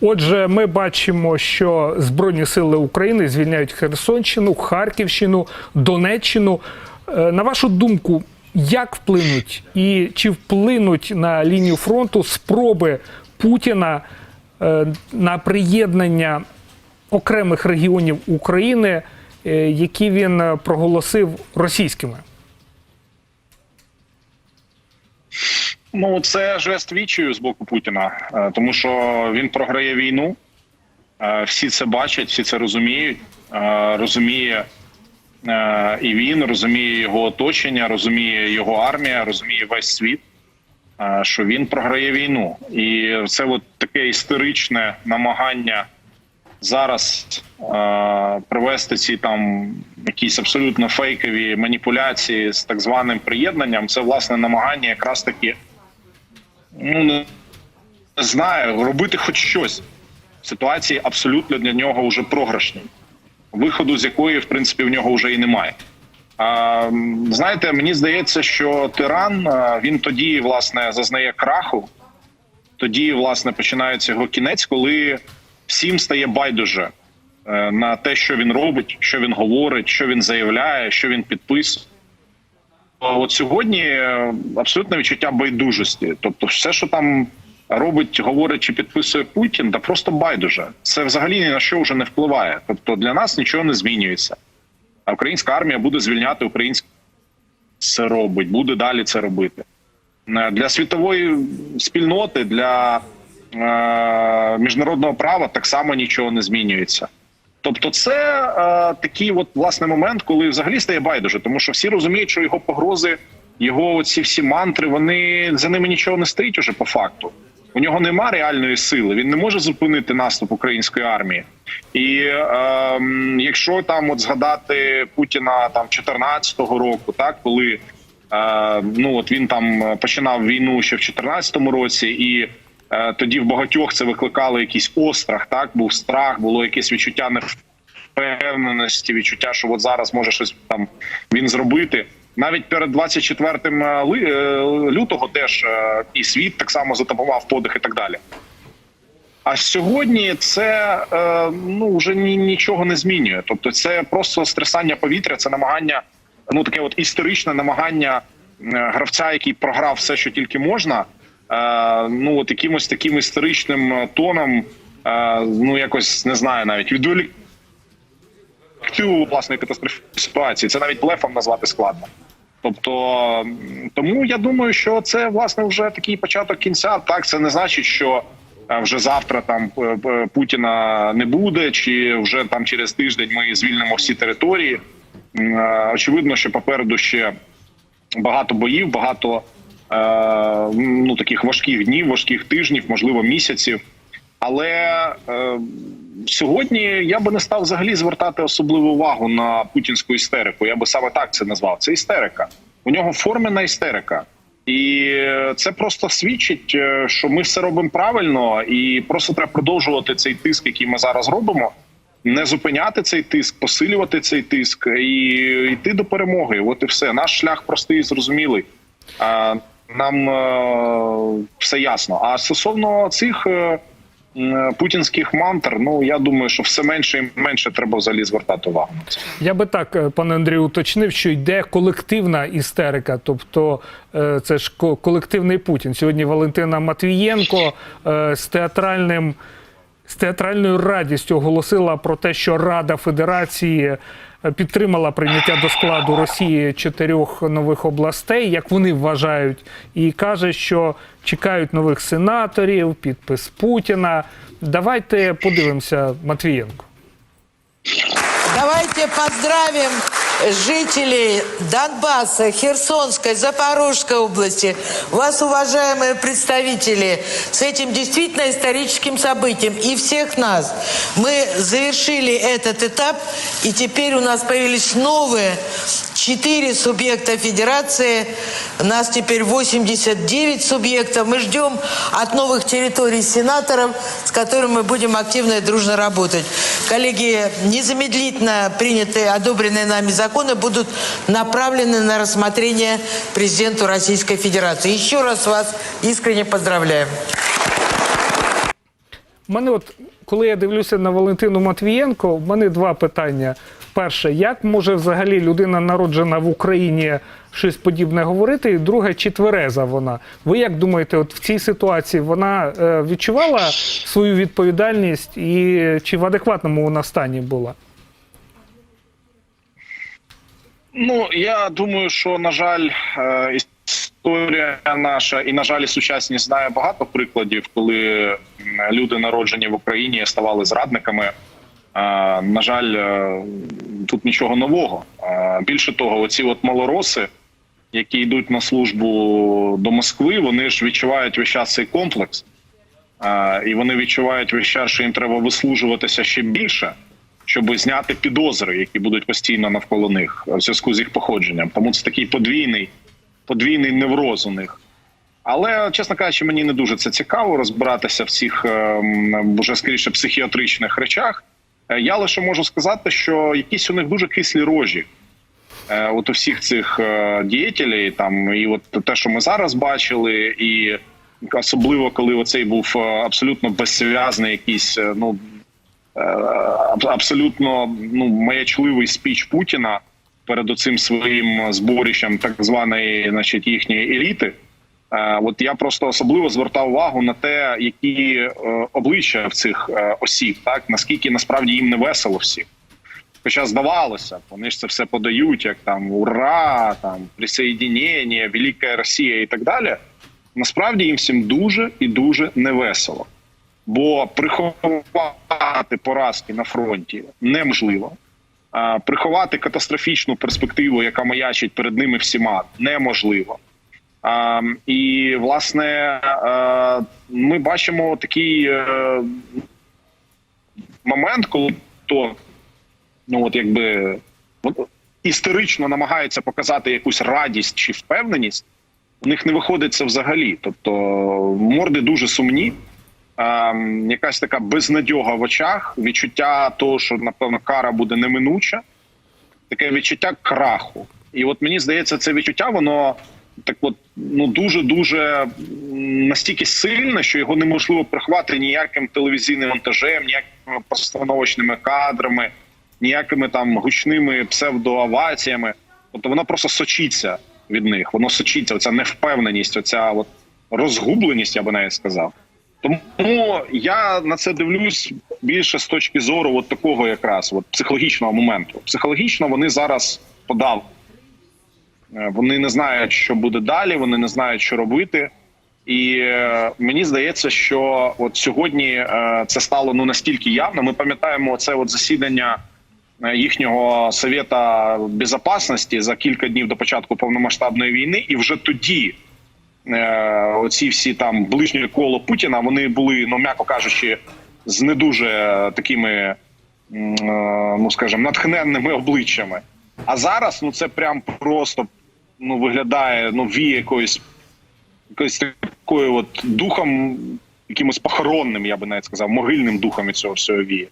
Отже, ми бачимо, що Збройні сили України звільняють Херсонщину, Харківщину, Донеччину. Е, На вашу думку, як вплинуть і чи вплинуть на лінію фронту спроби Путіна е, на приєднання окремих регіонів України, е, які він проголосив російськими? Ну, це жест вічію з боку Путіна, е, тому що він програє війну. Е, Всі це бачать, всі це розуміють. Е, Розуміє і він, розуміє його оточення, розуміє його армія, розуміє весь світ, що він програє війну. І це от таке історичне намагання зараз привести ці там якісь абсолютно фейкові маніпуляції з так званим приєднанням. Це власне намагання якраз таки ну не знаю, робити хоч щось. Ситуації абсолютно для нього вже програшні, виходу з якої, в принципі, в нього вже і немає. А, знаєте, мені здається, що тиран він тоді власне зазнає краху, тоді власне починається його кінець, коли всім стає байдуже е, на те, що він робить, що він говорить, що він заявляє, що він підписує. От сьогодні е, абсолютне відчуття байдужості. Тобто, все, що там робить, говорить чи підписує Путін, да просто байдуже. Це взагалі ні на що вже не впливає. Тобто для нас нічого не змінюється. А українська армія буде звільняти українське це робить, буде далі це робити. Е, Для світової спільноти, для е, міжнародного права так само нічого не змінюється. Тобто, це е, такий от власне момент, коли взагалі стає байдуже, тому що всі розуміють, що його погрози, його ці всі мантри, вони за ними нічого не стоїть уже по факту. У нього нема реальної сили. Він не може зупинити наступ української армії. І е, м, якщо там от згадати Путіна там 14-го року, так коли е, ну от він там починав війну ще в 14-му році, і е, тоді в багатьох це викликало якийсь острах. Так був страх, було якесь відчуття невпевненості, відчуття, що от зараз може щось там він зробити. Навіть перед 24 е, лютого теж е, і світ так само затамував подих і так далі. А сьогодні це е, ну вже ні, нічого не змінює. Тобто, це просто стресання повітря, це намагання, ну таке от історичне намагання е, гравця, який програв все, що тільки можна. Е, ну от якимось таким історичним е, тоном, е, ну якось не знаю, навіть відволік власної катастрофічної ситуації. Це навіть блефом назвати складно. Тобто, тому я думаю, що це власне вже такий початок кінця. Так, це не значить, що вже завтра там Путіна не буде, чи вже там через тиждень ми звільнимо всі території. Очевидно, що попереду ще багато боїв, багато ну таких важких днів, важких тижнів, можливо, місяців. Але е, сьогодні я би не став взагалі звертати особливу увагу на путінську істерику. Я би саме так це назвав. Це істерика. У нього формена істерика. І це просто свідчить, е, що ми все робимо правильно, і просто треба продовжувати цей тиск, який ми зараз робимо, не зупиняти цей тиск, посилювати цей тиск і йти до перемоги. От і все. Наш шлях простий і зрозумілий. Нам е, все ясно. А стосовно цих е, путінських мантр, ну я думаю, що все менше і менше треба взагалі звертати увагу. Я би так, е, пане Андрію, уточнив, що йде колективна істерика, тобто це ж колективний Путін. Сьогодні Валентина Матвієнко з театральним. З театральною радістю оголосила про те, що Рада Федерації е, підтримала прийняття до складу Росії чотирьох нових областей, як вони вважають, і каже, що чекають нових сенаторів, підпис Путіна. Давайте подивимося Матвієнко. Давайте поздравим жителей Донбасса, Херсонской, Запорожской области, вас, уважаемые представители, с этим действительно историческим событием и всех нас. Мы завершили этот этап, и теперь у нас появились новые четыре субъекта федерации. Нас теперь 89 субъектов. Мы ждем от новых территорий сенаторов, с которыми мы будем активно и дружно работать. Коллеги, незамедлительно принятые, одобренные нами законы будут направлены на рассмотрение президенту Российской Федерации. Еще раз вас искренне поздравляем. У мене, от коли я дивлюся на Валентину Матвієнко, в мене два питання. Перше, як може взагалі людина, народжена в Україні, щось подібне говорити? І друге, чи твереза вона? Ви як думаєте, от в цій ситуації вона е, відчувала свою відповідальність і чи в адекватному вона стані була? Ну я думаю, що на жаль, е, історія наша і на жаль, сучасність знає багато прикладів, коли люди, народжені в Україні, ставали зрадниками. На жаль, е, тут нічого нового. Більше того, оці от малороси, які йдуть на службу до Москви, вони ж відчувають весь час цей комплекс, і вони відчувають весь час, що їм треба вислужуватися ще більше щоб зняти підозри, які будуть постійно навколо них в зв'язку з їх походженням. Тому це такий подвійний, подвійний невроз у них. Але, чесно кажучи, мені не дуже це цікаво розбиратися в цих ем, вже скоріше психіатричних речах. Е, Я лише можу сказати, що якісь у них дуже кислі рожі. Е, От у всіх цих е, діятелей, там і от те, що ми зараз бачили, і особливо коли оцей був абсолютно беззв'язний якийсь, ну абсолютно ну маячливий спіч Путіна перед оцим своїм зборищем так званої, значить, їхньої еліти. Е, От я просто особливо звертав увагу на те, які е, обличчя в цих е, осіб, так наскільки насправді їм не весело всім. Хоча здавалося, вони ж це все подають, як там ура, там присоєдінення, Велика Росія і так далі. Насправді їм всім дуже і дуже невесело. Бо приховати поразки на фронті неможливо. Приховати катастрофічну перспективу, яка маячить перед ними всіма, неможливо. І власне е, ми бачимо такий е, момент, коли то ну от якби істерично намагається показати якусь радість чи впевненість, у них не виходить це взагалі. Тобто морди дуже сумні, якась така безнадьога в очах, відчуття того, що напевно кара буде неминуча, таке відчуття краху. І от мені здається, це відчуття, воно так от ну дуже дуже настільки сильне, що його неможливо приховати ніяким телевізійним монтажем, ніякими постановочними кадрами, ніякими там гучними псевдоаваціями. Тобто воно просто сочиться від них. Воно сочиться. Оця невпевненість, оця от розгубленість, я би навіть сказав. Тому я на це дивлюсь більше з точки зору от такого якраз от психологічного моменту. Психологічно вони зараз подав. Е, Вони не знають, що буде далі, вони не знають, що робити. І е, мені здається, що от сьогодні е, це стало ну настільки явно. Ми пам'ятаємо це от засідання їхнього совєта безпечності за кілька днів до початку повномасштабної війни, і вже тоді оці всі там ближнє коло Путіна вони були, ну м'яко кажучи, з не дуже такими, ну скажімо, натхненними обличчями. А зараз ну це прям просто ну виглядає ну віє якоюсь якоюсь такою от духом, якимось похоронним, я би навіть сказав, могильним духом від цього всього віє.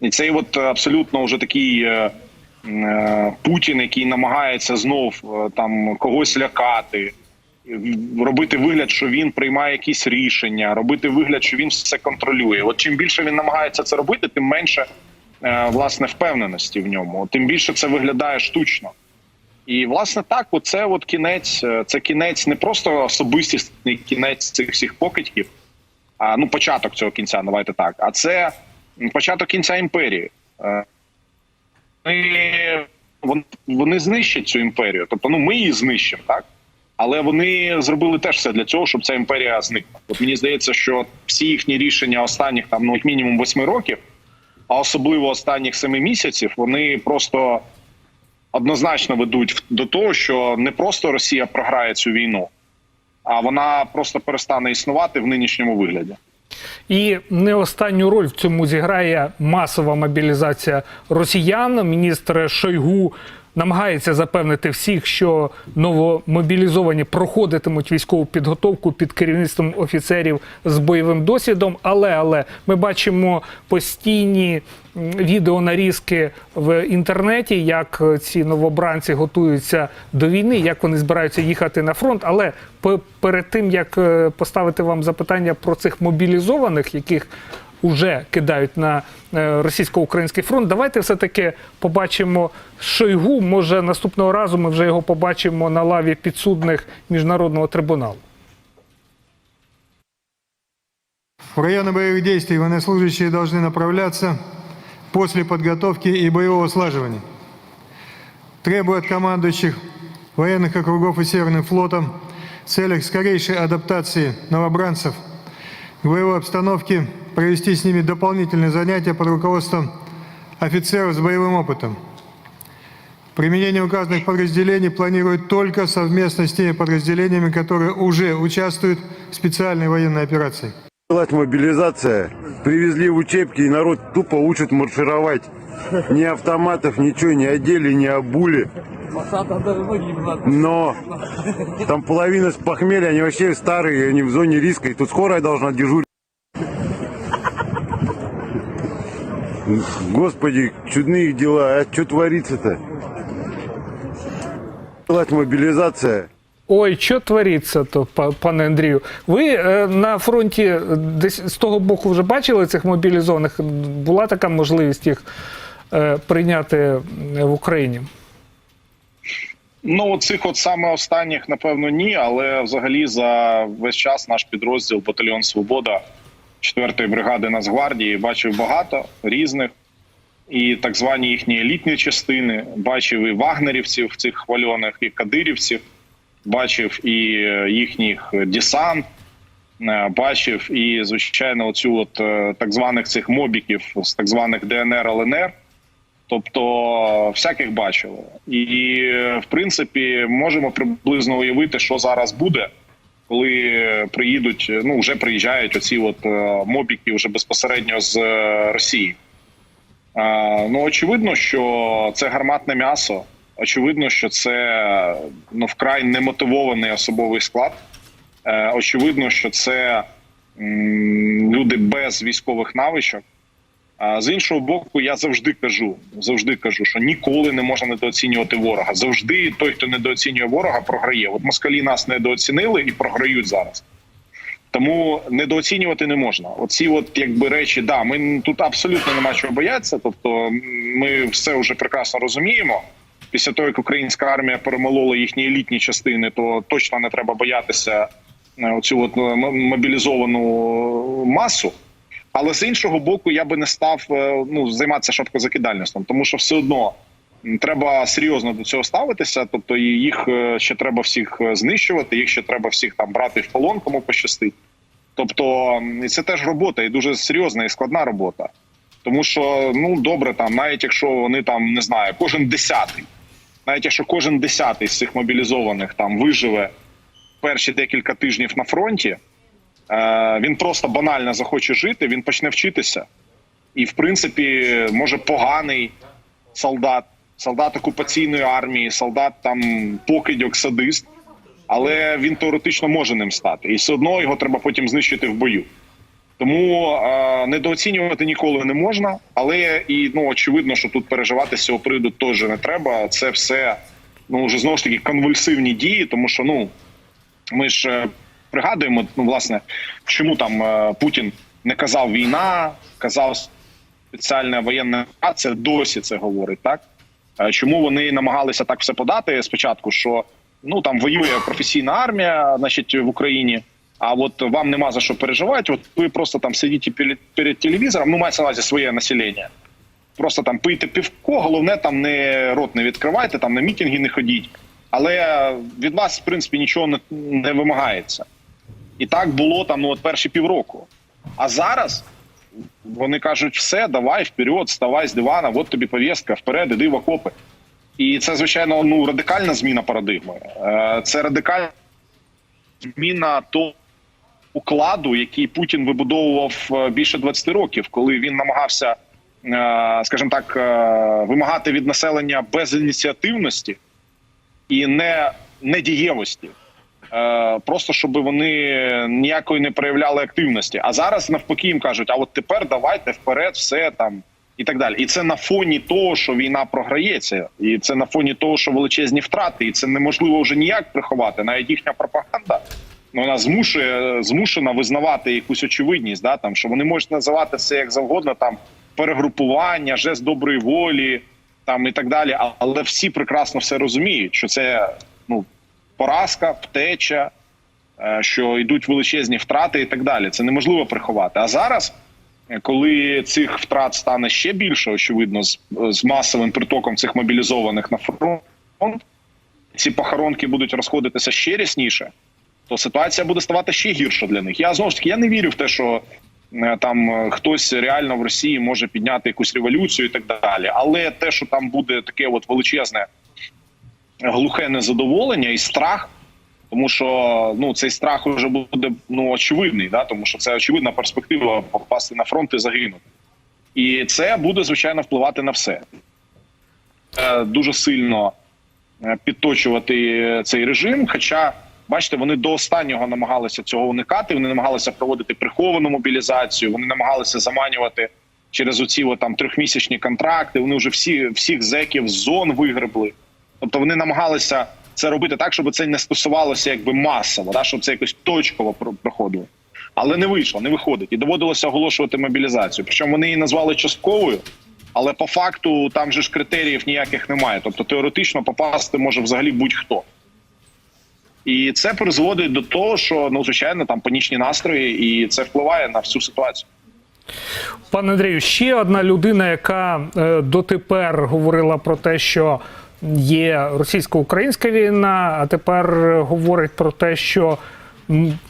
І цей от абсолютно вже такий е, е, Путін, який намагається знов е, там когось лякати, робити вигляд, що він приймає якісь рішення, робити вигляд, що він все контролює. От чим більше він намагається це робити, тим менше е, власне впевненості в ньому, тим більше це виглядає штучно. І власне так, оце от кінець, е, це кінець не просто особистісний кінець цих всіх покидьків, а ну початок цього кінця, давайте так. А це початок кінця імперії. Е, Вони, вони знищать цю імперію. Тобто, ну ми її знищимо, так? Але вони зробили теж все для цього, щоб ця імперія зникла. От мені здається, що всі їхні рішення останніх там ну як мінімум восьми років, а особливо останніх семи місяців, вони просто однозначно ведуть до того, що не просто Росія програє цю війну, а вона просто перестане існувати в нинішньому вигляді. І не останню роль в цьому зіграє масова мобілізація росіян. Міністр Шойгу намагається запевнити всіх, що новомобілізовані проходитимуть військову підготовку під керівництвом офіцерів з бойовим досвідом. Але але ми бачимо постійні відеонарізки в інтернеті, як ці новобранці готуються до війни, як вони збираються їхати на фронт. Але перед тим як е, поставити вам запитання про цих мобілізованих, яких вже кидають на е, російсько-український фронт. Давайте все-таки побачимо Шойгу. Може, наступного разу ми вже його побачимо на лаві підсудних міжнародного трибуналу. В районы боевых действий военнослужащие должны направляться после подготовки и боевого слаживания. Требую от командующих военных округов и Северным флотом в целях скорейшей адаптации новобранцев к боевой обстановке провести с ними дополнительные занятия под руководством офицеров с боевым опытом. Применение указанных подразделений планируют только совместно с теми подразделениями, которые уже участвуют в специальной военной операции. Началась мобилизация, привезли учебки, и народ тупо учат маршировать. Ни автоматов, ничего не одели, не обули. Но там половина с похмелья, они вообще старые, они в зоне риска, и тут скорая должна дежурить. Господи, чудные дела, а что творится-то? Мобилизация. Ой, що твориться то, пане Андрію? Ви е, на фронті е, десь з того боку вже бачили цих мобілізованих? Була така можливість їх е, прийняти в Україні? Ну, цих от саме останніх, напевно, ні, але взагалі за весь час наш підрозділ Батальйон Свобода 4-ї бригади Нацгвардії бачив багато різних і так звані їхні елітні частини. Бачив і вагнерівців цих хвальоних, і кадирівців, бачив і е, їхніх десант, е, бачив і, звичайно, оцю от е, так званих цих мобіків з так званих ДНР ЛНР. Тобто всяких бачили, і в принципі можемо приблизно уявити, що зараз буде, коли приїдуть. Ну вже приїжджають оці от е, мобіки вже безпосередньо з е, Росії. Ну очевидно, що це гарматне м'ясо. Очевидно, що це ну вкрай немотивований особовий склад. Е, Очевидно, що це люди без військових навичок. А з іншого боку, я завжди кажу, завжди кажу, що ніколи не можна недооцінювати ворога. Завжди той, хто недооцінює ворога, програє. От москалі нас недооцінили і програють зараз. Тому недооцінювати не можна. Оці, от якби речі, да, ми тут абсолютно нема чого боятися. Тобто, ми все вже прекрасно розуміємо. Після того, як українська армія перемолола їхні елітні частини, то точно не треба боятися е, оцю от мобілізовану масу. Але з іншого боку, я би не став е, ну займатися шапкозакидальництвом, тому що все одно треба серйозно до цього ставитися. Тобто їх е, ще треба всіх е, знищувати, їх ще треба всіх там брати в полон, кому пощастить. Тобто це теж робота, і дуже серйозна і складна робота. Тому що ну добре, там навіть якщо вони там не знаю, кожен десятий, навіть якщо кожен десятий з цих мобілізованих там виживе перші декілька тижнів на фронті. Е, він просто банально захоче жити, він почне вчитися. І, в принципі, може поганий солдат, солдат окупаційної армії, солдат там покидьок, садист, але він теоретично може ним стати. І все одно його треба потім знищити в бою. Тому е, недооцінювати ніколи не можна, але і ну очевидно, що тут переживати з цього приводу теж не треба. Це все ну вже знову ж таки конвульсивні дії, тому що ну ми ж е, пригадуємо, ну власне, чому там е, Путін не казав війна, казав спеціальна воєнна операція, досі це говорить, так? Е, Чому вони намагалися так все подати спочатку, що ну там воює професійна армія, значить, в Україні. А от вам нема за що переживати. От ви просто там сидите перед, перед телевізором, ну мається на увазі своє населення. Просто там пийте півко, головне там не рот не відкривайте, там на мітинги не ходіть. Але від вас, в принципі, нічого не, не вимагається. І так було там ну, от перші півроку. А зараз вони кажуть: все, давай вперед, вставай з дивана, от тобі повістка, вперед, іди в окопи. І це, звичайно, ну радикальна зміна парадигми. Е, Це радикальна зміна того укладу, який Путін вибудовував е, більше 20 років, коли він намагався, е, скажімо так, вимагати від населення безініціативності і не недієвості. Е, Просто щоб вони ніякої не проявляли активності. А зараз навпаки їм кажуть: а от тепер давайте вперед, все там і так далі. І це на фоні того, що війна програється, і це на фоні того, що величезні втрати, і це неможливо вже ніяк приховати. Навіть їхня пропаганда ну, вона змушує змушена визнавати якусь очевидність, да там що вони можуть називати це як завгодно, там перегрупування, жест доброї волі, там і так далі. Але всі прекрасно все розуміють, що це ну поразка, втеча, е, що йдуть величезні втрати і так далі. Це неможливо приховати. А зараз, е, коли цих втрат стане ще більше, очевидно, з, з масовим притоком цих мобілізованих на фронт, ці похоронки будуть розходитися ще рясніше, то ситуація буде ставати ще гірша для них. Я знову ж таки я не вірю в те, що е, там хтось реально в Росії може підняти якусь революцію і так далі. Але те, що там буде таке от величезне глухе незадоволення і страх. Тому що ну цей страх вже буде ну очевидний, да тому що це очевидна перспектива попасти на фронт і загинути, і це буде звичайно впливати на все. Е, Дуже сильно е, підточувати цей режим. Хоча, бачите, вони до останнього намагалися цього уникати. Вони намагалися проводити приховану мобілізацію. Вони намагалися заманювати через оці от, там трьохмісячні контракти. Вони вже всі всіх зеків з зон вигребли. Тобто вони намагалися це робити так, щоб це не стосувалося якби масово, да, щоб це якось точково проходило. Але не вийшло, не виходить. І доводилося оголошувати мобілізацію. Причому вони її назвали частковою, але по факту там же ж критеріїв ніяких немає. Тобто теоретично попасти може взагалі будь-хто. І це призводить до того, що ну звичайно там панічні настрої, і це впливає на всю ситуацію. Пане Андрію, ще одна людина, яка е, дотепер говорила про те, що є російсько-українська війна, а тепер говорить про те, що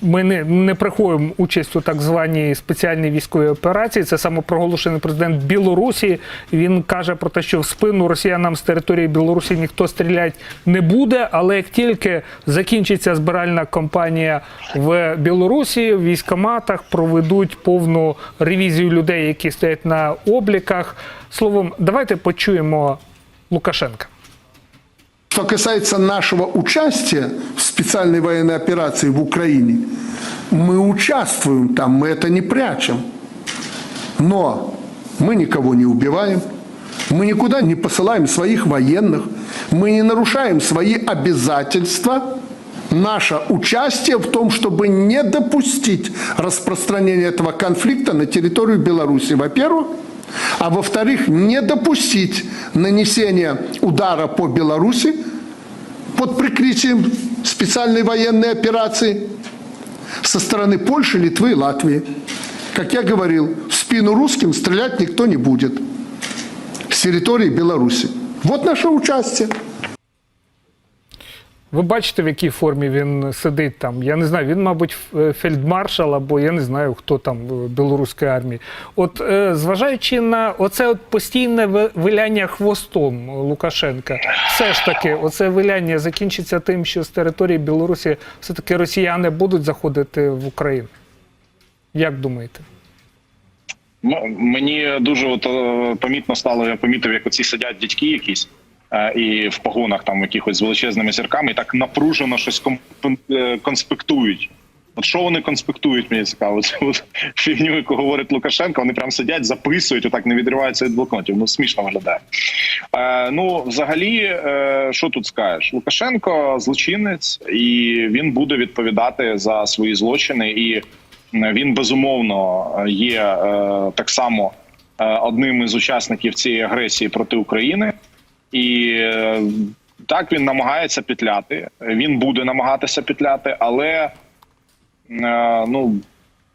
ми не, не приховуємо участь у так званій спеціальній військовій операції. Це самопроголошений президент Білорусі. Він каже про те, що в спину росіянам з території Білорусі ніхто стріляти не буде. Але як тільки закінчиться збиральна кампанія в Білорусі, в військоматах проведуть повну ревізію людей, які стоять на обліках. Словом, давайте почуємо Лукашенка. Что касается нашего участия в специальной военной операции в Украине, мы участвуем там, мы это не прячем. Но мы никого не убиваем, мы никуда не посылаем своих военных, мы не нарушаем свои обязательства. Наше участие в том, чтобы не допустить распространения этого конфликта на территорию Беларуси, во-первых, а во-вторых, не допустить нанесения удара по Беларуси под прикрытием специальной военной операции со стороны Польши, Литвы и Латвии. Как я говорил, в спину русским стрелять никто не будет с территории Беларуси. Вот наше участие. Ви бачите, в якій формі він сидить там. Я не знаю, він, мабуть, фельдмаршал або я не знаю, хто там е, білоруської армії. От е, зважаючи на оце от постійне виляння хвостом Лукашенка, все ж таки, оце виляння закінчиться тим, що з території Білорусі все-таки росіяни будуть заходити в Україну. Як думаєте? Мені дуже от, е, помітно стало, я помітив, як оці сидять дядьки якісь е, і в погонах там якихось з величезними зірками, і так напружено щось е, конспектують. От що вони конспектують, мені цікаво. Цю фігню, яку говорить Лукашенко, вони прям сидять, записують, отак не відриваються від блокнотів. Ну смішно виглядає. Е, ну, взагалі, е, що тут скажеш? Лукашенко злочинець, і він буде відповідати за свої злочини. І він безумовно є е, так само е, одним із учасників цієї агресії проти України, і е, так він намагається петляти. Він буде намагатися петляти, але е, ну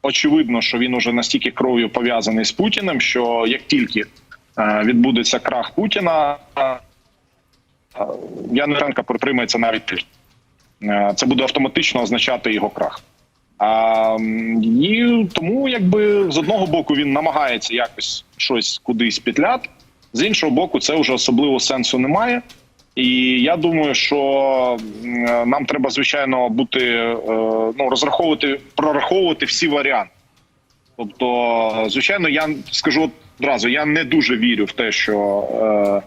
очевидно, що він уже настільки кров'ю пов'язаний з Путіним, що як тільки е, відбудеться крах Путіна, Януковенко протримається навіть тиждень. Це буде автоматично означати його крах. А, і тому, якби з одного боку він намагається якось щось кудись петляти, з іншого боку, це вже особливо сенсу немає. І я думаю, що нам треба звичайно бути е, ну розраховувати, прораховувати всі варіанти. Тобто, звичайно, я скажу одразу, я не дуже вірю в те, що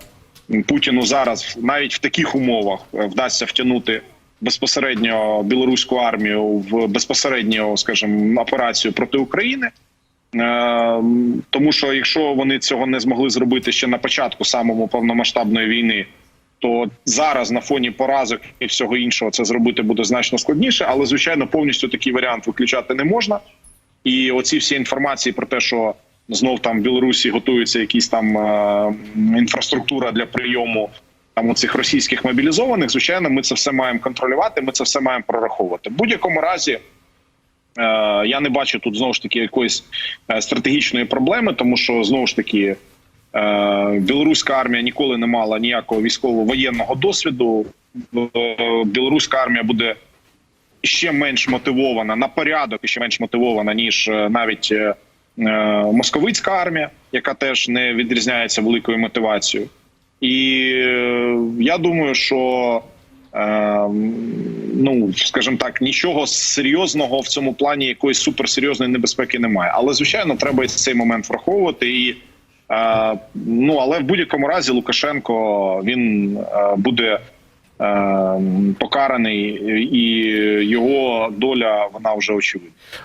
е, Путіну зараз навіть в таких умовах е, вдасться втягнути безпосередньо білоруську армію в безпосередню, скажімо, операцію проти України. Е, Тому що якщо вони цього не змогли зробити ще на початку самому повномасштабної війни, то зараз на фоні поразок і всього іншого це зробити буде значно складніше. Але звичайно, повністю такий варіант виключати не можна. І оці всі інформації про те, що знов там в Білорусі готується якісь там е, інфраструктура для прийому там оцих російських мобілізованих, звичайно, ми це все маємо контролювати. Ми це все маємо прораховувати. В будь-якому разі. Е, Я не бачу тут знову ж таки якоїсь е, стратегічної проблеми, тому що знову ж таки е, білоруська армія ніколи не мала ніякого військово-воєнного досвіду. Білоруська армія буде ще менш мотивована на порядок, ще менш мотивована ніж навіть московицька армія, яка теж не відрізняється великою мотивацією. І я думаю, що ну скажімо так, нічого серйозного в цьому плані якоїсь суперсерйозної небезпеки немає. Але звичайно, треба цей момент враховувати. І е, ну але в будь-якому разі Лукашенко він е, буде е, покараний, і його доля вона вже очевидна.